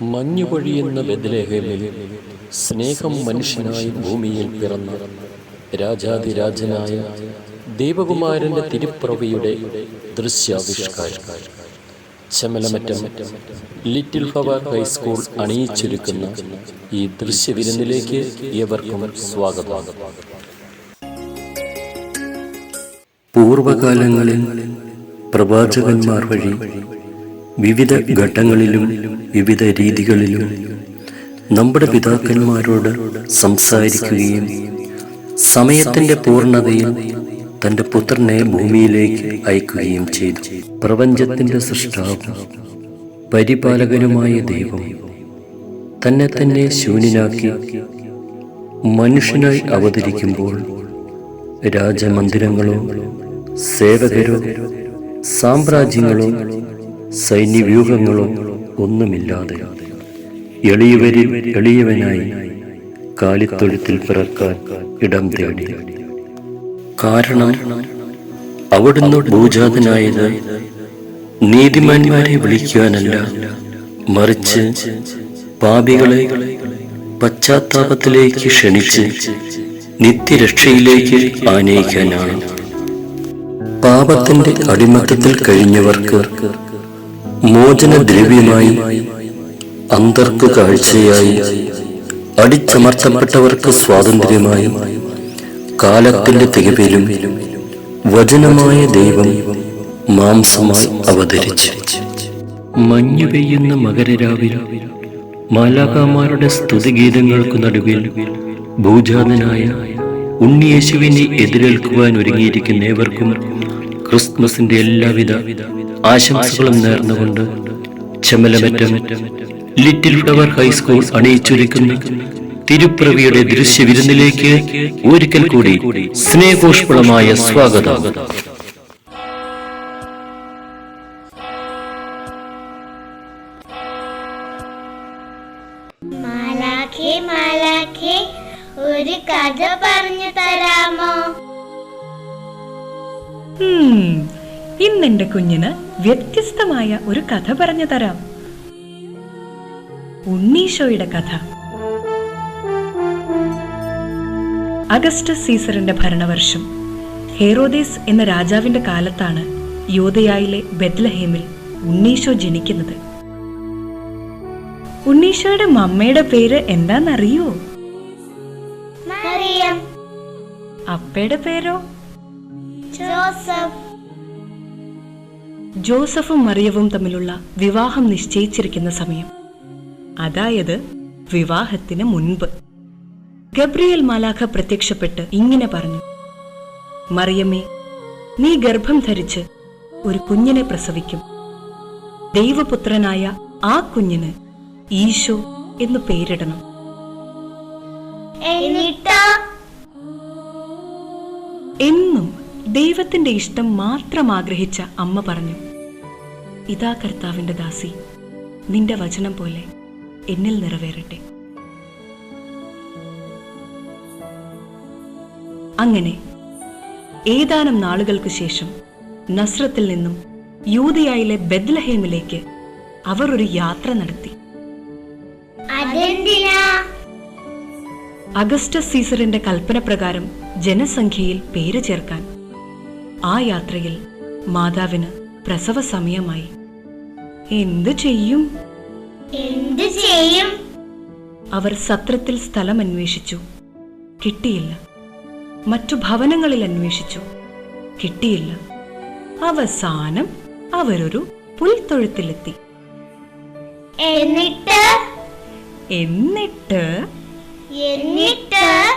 മഞ്ഞു പൊഴിയുന്ന ബദലേഹമിൽ സ്നേഹം മനുഷ്യനായി ഭൂമിയിൽ പിറന്ന രാജാതിരാജനായ ദേവകുമാരന്റെ തിരുപ്രവയുടെ ദൃശ്യാവിഷ്കാരം. Chamalamattam little flower high school അണിയിച്ചൊരുക്കുന്ന ഈ ദൃശ്യവിരുന്നിലേക്ക് ഏവർക്കും സ്വാഗതം. പൂർവകാലങ്ങളിൽ പ്രവാചകന്മാർ വഴി വിവിധ ഘട്ടങ്ങളിലും വിവിധ രീതികളിലും നമ്മുടെ പിതാക്കന്മാരോട് സംസാരിക്കുകയും സമയത്തിന്റെ പൂർണതയിൽ തന്റെ പുത്രനെ ഭൂമിയിലേക്ക് അയക്കുകയും ചെയ്തു. പ്രപഞ്ചത്തിന്റെ സൃഷ്ടാവ് പരിപാലകനുമായ ദൈവം തന്നെ തന്നെ ശൂന്യനാക്കി മനുഷ്യനായി അവതരിക്കുമ്പോൾ രാജമന്ദിരങ്ങളോ സേവകരോ സാമ്രാജ്യങ്ങളോ സൈന്യവ്യൂഹങ്ങളോ ഒന്നുമില്ലാതെ എളിയവരിൽ എളിയവനായി കാലിത്തൊഴുത്തിൽ പിറക്കാൻ ഇടം തേടി. കാരണം അവിടുന്ന് ഭൂജാതനായത് നീതിമാന്മാരെ വിളിക്കുവാനല്ല മറിച്ച് പാപികളെ പശ്ചാത്താപത്തിലേക്ക് ക്ഷണിച്ച് നിത്യരക്ഷയിലേക്ക് ആനയിക്കാനാണ്. പാപത്തിന്റെ അടിമത്തത്തിൽ കഴിഞ്ഞവർക്ക് മോചനദ്രവ്യമായി അന്തർക്ക് കാഴ്ചയായി അടിച്ചമർത്തപ്പെട്ടവർക്ക് സ്വാതന്ത്ര്യമായി കാലത്തിന്റെ തികവിലും വചനമായ ദൈവം മാംസമായി അവതരിച്ചു. മഞ്ഞു പെയ്യുന്ന മകരരാവിൽ മാലാകാമാരുടെ സ്തുതിഗീതങ്ങൾക്കു നടുവിൽ ഭൂജാതനായ ഉണ്ണിയേശുവിനെ എതിരേൽക്കുവാൻ ഒരുങ്ങിയിരിക്കുന്ന ഏവർക്കും ക്രിസ്മസിന്റെ എല്ലാവിധ ആശംസകളും നേർന്നുകൊണ്ട് Chamalamattam little flower high school അണിയിച്ചൊരുക്കുന്ന തിരുപ്പിറവിയുടെ ദൃശ്യവിരുന്നിലേക്ക് ഒരിക്കൽ കൂടി സ്നേഹോഷ്പളമായ സ്വാഗതം. ഇന്നെന്റെ കുഞ്ഞിന് വ്യത്യസ്തമായ ഒരു കഥ പറഞ്ഞു തരാം. ഉണ്ണീഷോയുടെ കഥ. അഗസ്റ്റസ് സീസറിന്റെ ഭരണവർഷം. ഹേറോദേസ് എന്ന രാജാവിന്റെ കാലത്താണ് യോധയായിലെ ബെത്ലഹേമിൽ ഉണ്ണീഷോ ജനിക്കുന്നത്. ഉണ്ണീഷോയുടെ മമ്മയുടെ പേര് എന്താണെന്നറിയോ? അപ്പയുടെ പേരോ? ജോസഫ്. ജോസഫും മറിയവും തമ്മിലുള്ള വിവാഹം നിശ്ചയിച്ചിരിക്കുന്ന സമയം. അതായത് വിവാഹത്തിന് മുൻപ്. ഗബ്രിയൽ മാലാഖ പ്രത്യക്ഷപ്പെട്ട് ഇങ്ങനെ പറഞ്ഞു. മറിയമ്മേ നീ ഗർഭം ധരിച്ച് ഒരു കുഞ്ഞിനെ പ്രസവിക്കും. ദൈവപുത്രനായ ആ കുഞ്ഞിന് ഈശോ എന്ന് പേരിടണം. എന്നും ദൈവത്തിന്റെ ഇഷ്ടം മാത്രം ആഗ്രഹിച്ച അമ്മ പറഞ്ഞു ഇതാ കർത്താവിന്റെ ദാസി നിന്റെ വചനം പോലെ എന്നിൽ നിറവേറട്ടെ. അങ്ങനെ ഏതാനും നാളുകൾക്ക് ശേഷം നസ്രത്തിൽ നിന്നും യൂതയായിലെ ബെദ്ലഹേമിലേക്ക് അവർ ഒരു യാത്ര നടത്തി. അഗസ്റ്റസ് സീസറിന്റെ കൽപ്പന പ്രകാരം ജനസംഖ്യയിൽ പേര് ചേർക്കാൻ ആ യാത്രയിൽ മാതാവിന് പ്രസവ സമയമായി. എന്തു ചെയ്യും? എന്ത് ചെയ്യും? അവർ സത്രത്തിൽ സ്ഥലം അന്വേഷിച്ചു. കിട്ടിയില്ല. മറ്റു ഭവനങ്ങളിൽ അന്വേഷിച്ചു. കിട്ടിയില്ല. അവസാനം അവരൊരു പുൽത്തൊഴുത്തിലെത്തി. എന്നിട്ട്? എന്നിട്ട്? എന്നിട്ട്?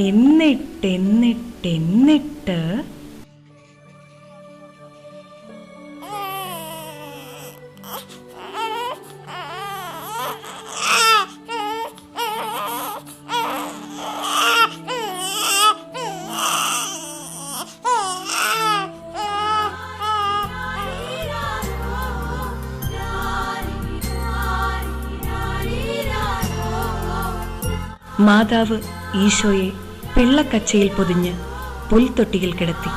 എന്നിട്ട് എന്നിട്ട് എന്നിട്ട്? മാതാവ് ഈശോയെ പിള്ളക്കച്ചയിൽ പൊതിഞ്ഞ് പുൽത്തൊട്ടിയിൽ കിടത്തി.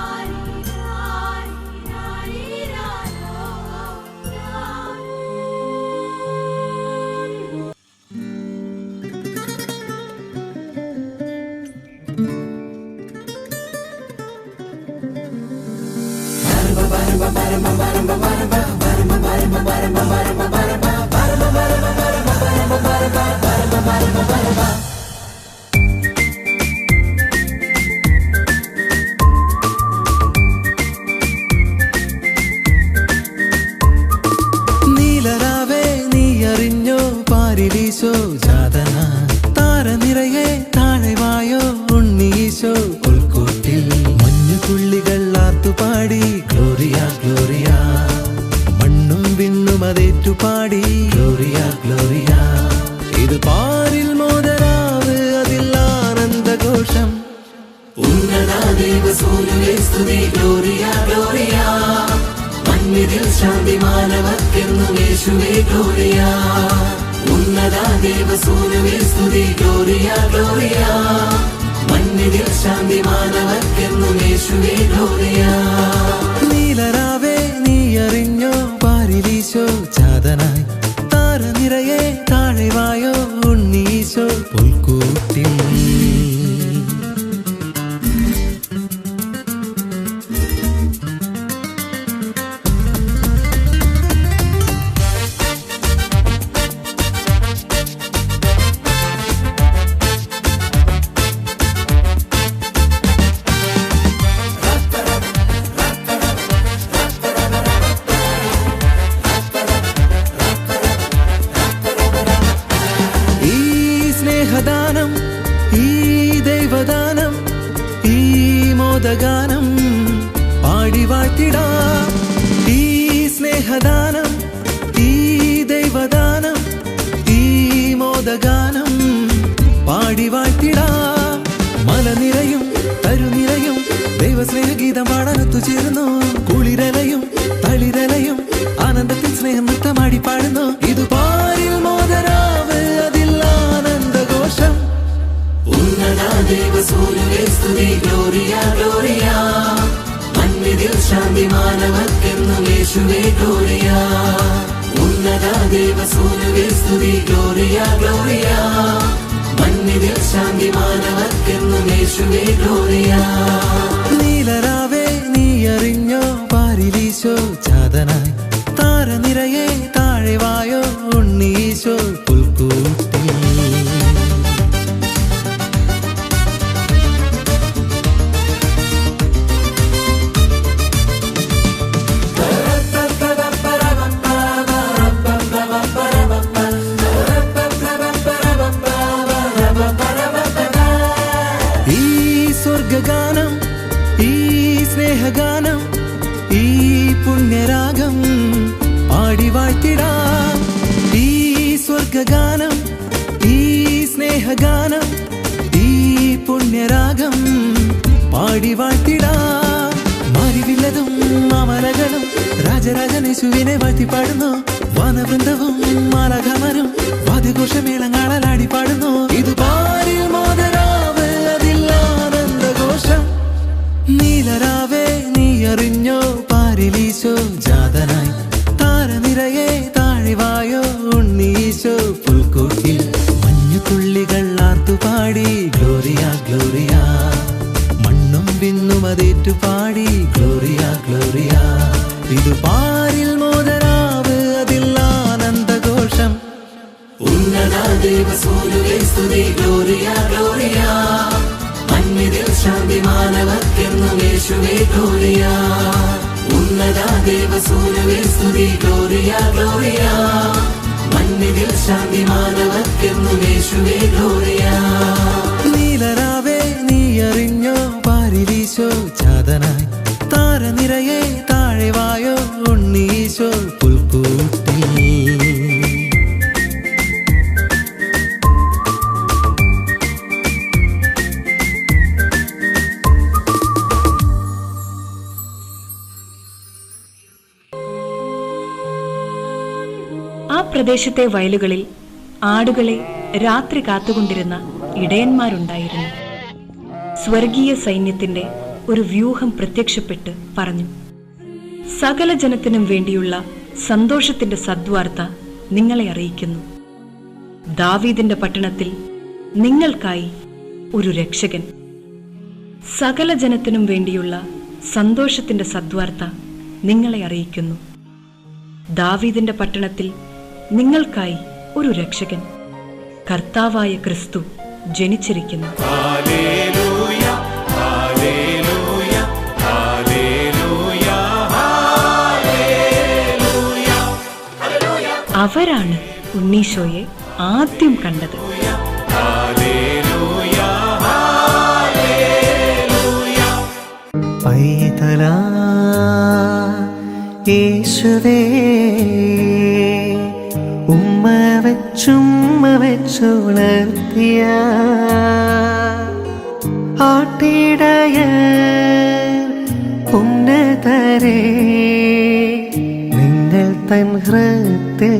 ദൈവസൂര്യനെ സ്തുതി ഗ്ലോറിയ ഗ്ലോറിയ. മണ്ണിതിൽ ശാന്തി യേശുവേ ഗ്ലോറിയ. ഉന്നത ദൈവസൂര്യനെ സ്തുതി ഗ്ലോറിയ ഗ്ലോറിയ. മണ്ണിതിൽ ശാന്തി യേശുവേ ഗ്ലോറിയ. നീലരാവേ നീ അറിഞ്ഞോ പാരിലീശോ യേശുവേ ഉന്നത ദേവസൂനുവേ സ്തുതി ഗ്ലോറിയ ഗ്ലോറിയ മണ്ണിതിൽ ശാന്തി മാനവർക്കെന്നും യേശുവേ ഗ്ലോറിയ നീലരാവേ നീയറിഞ്ഞ ഗാനവൃന്ദവും മാലകമരും വധുഘോഷമേളങ്ങളാൽ ഉന്നത സ്തുതി നീലരാവേ നീ അറിഞ്ഞോ? പാരിലീശോ ചാതനായി. താരനിരയെ താഴെ വായോ? ഉണ്ണീശോ പുൽക്കൂട്ടി പ്രദേശത്തെ വയലുകളിൽ ആടുകളെ രാത്രി കാത്തുകൊണ്ടിരുന്ന ഇടയന്മാരുണ്ടായിരുന്നു. സ്വർഗീയ സൈന്യത്തിന്റെ ഒരു വ്യൂഹം പ്രത്യക്ഷപ്പെട്ട് പറഞ്ഞു സകല ജനത്തിനും വേണ്ടിയുള്ള സന്തോഷത്തിന്റെ സദ്വാർത്ത നിങ്ങളെ അറിയിക്കുന്നു. ദാവീദിന്റെ പട്ടണത്തിൽ നിങ്ങൾക്കായി ഒരു രക്ഷകൻ. സകല ജനത്തിനും വേണ്ടിയുള്ള സന്തോഷത്തിന്റെ സദ്വാർത്ത നിങ്ങളെ അറിയിക്കുന്നു. ദാവീദിന്റെ പട്ടണത്തിൽ നിങ്ങൾക്കായി ഒരു രക്ഷകൻ. കർത്താവായ ക്രിസ്തു ജനിച്ചിരിക്കുന്നു. അവരാണ് ഉണ്ണീശോയെ ആദ്യം കണ്ടത്. പൈതലാ യേശുവേ. വെച്ചുമ്മ വെച്ചുണർത്തിയ ആട്ടിടയ ഉന്നതരേ നിങ്ങൾ തൻ ഹൃത്തിൽ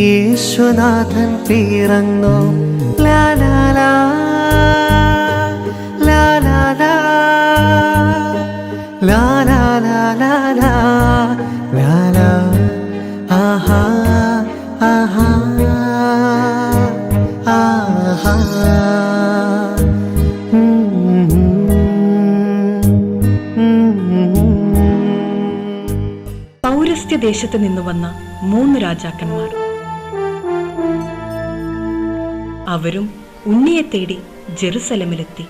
യേശുനാഥൻ പിറന്നു. നിന്ന് നിന്നു വന്ന മൂന്ന് രാജാക്കന്മാർ. അവരും ഉണ്ണിയെ തേടി ജെറുസലമിലെത്തി.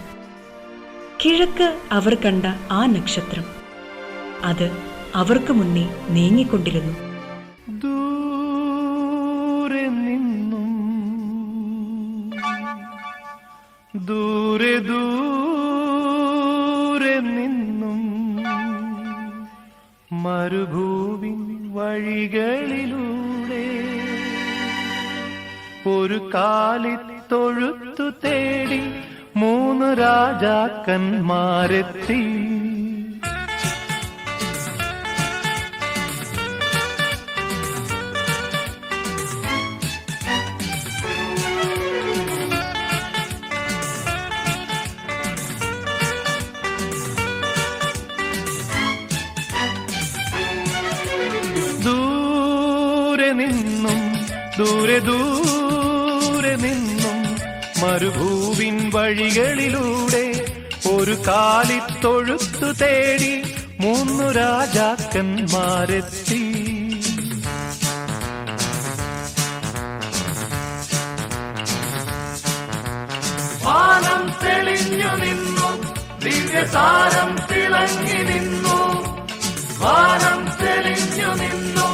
കിഴക്ക് അവർ കണ്ട ആ നക്ഷത്രം. അത് അവർക്ക് മുന്നേ നീങ്ങിക്കൊണ്ടിരുന്നു. ദൂരെ നിന്നും ദൂരെ ദൂരെ വഴികളിലൂടെ ഒരു കാലിത്തൊഴുത്തു തേടി മൂന്ന് രാജാക്കന്മാരെത്തി. നിന്നും ദൂരെ ദൂരെ നിന്നും മരുഭൂവിൻ വഴികളിലൂടെ ഒരു കാലിത്തൊഴുത്തു തേടി മൂന്നു രാജാക്കന്മാരെത്തി. വാനം തെളിഞ്ഞു നിന്നു ദിവ്യസാരം തിളങ്ങി നിന്നു. വാനം തെളിഞ്ഞു നിന്നു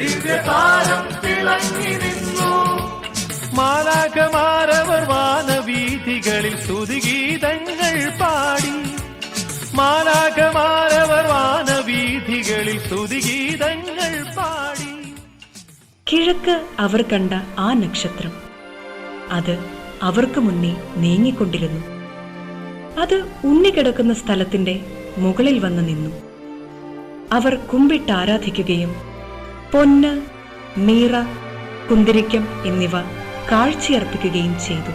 ദിവ്യതാരം തിളങ്ങി നിന്നു. മാലാകമാരവർ വാനവീഥികളിൽ സ്തുതിഗീതങ്ങൾ പാടി. മാലാകമാരവർ വാനവീഥികളിൽ സ്തുതിഗീതങ്ങൾ പാടി. കിഴക്ക് അവർ കണ്ട ആ നക്ഷത്രം. അത് അവർക്ക് മുന്നേ നീങ്ങിക്കൊണ്ടിരുന്നു. അത് ഉണ്ണിക്കിടക്കുന്ന സ്ഥലത്തിന്റെ മുകളിൽ വന്ന് നിന്നു. അവർ കുമ്പിട്ട് ആരാധിക്കുകയും പൊന്ന് മീറ കുന്തിരിക്കം എന്നിവ കാഴ്ചയർപ്പിക്കുകയും ചെയ്തു.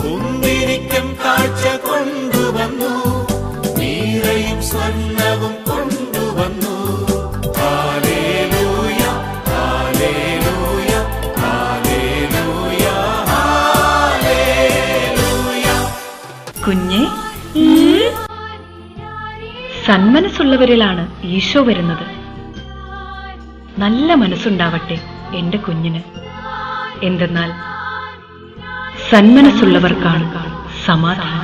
കുന്തിരിക്കം കാഴ്ച കൊണ്ടുവന്നു. സ്വർണവും കൊണ്ടുവന്നു. കുഞ്ഞെ സന്മനസ്സുള്ളവരിലാണ് ഈശോ വരുന്നത്. നല്ല മനസ്സുണ്ടാവട്ടെ എന്റെ കുഞ്ഞിന്. എന്തെന്നാൽ സന്മനസ്സുള്ളവർക്കാണ് സമാധാനം.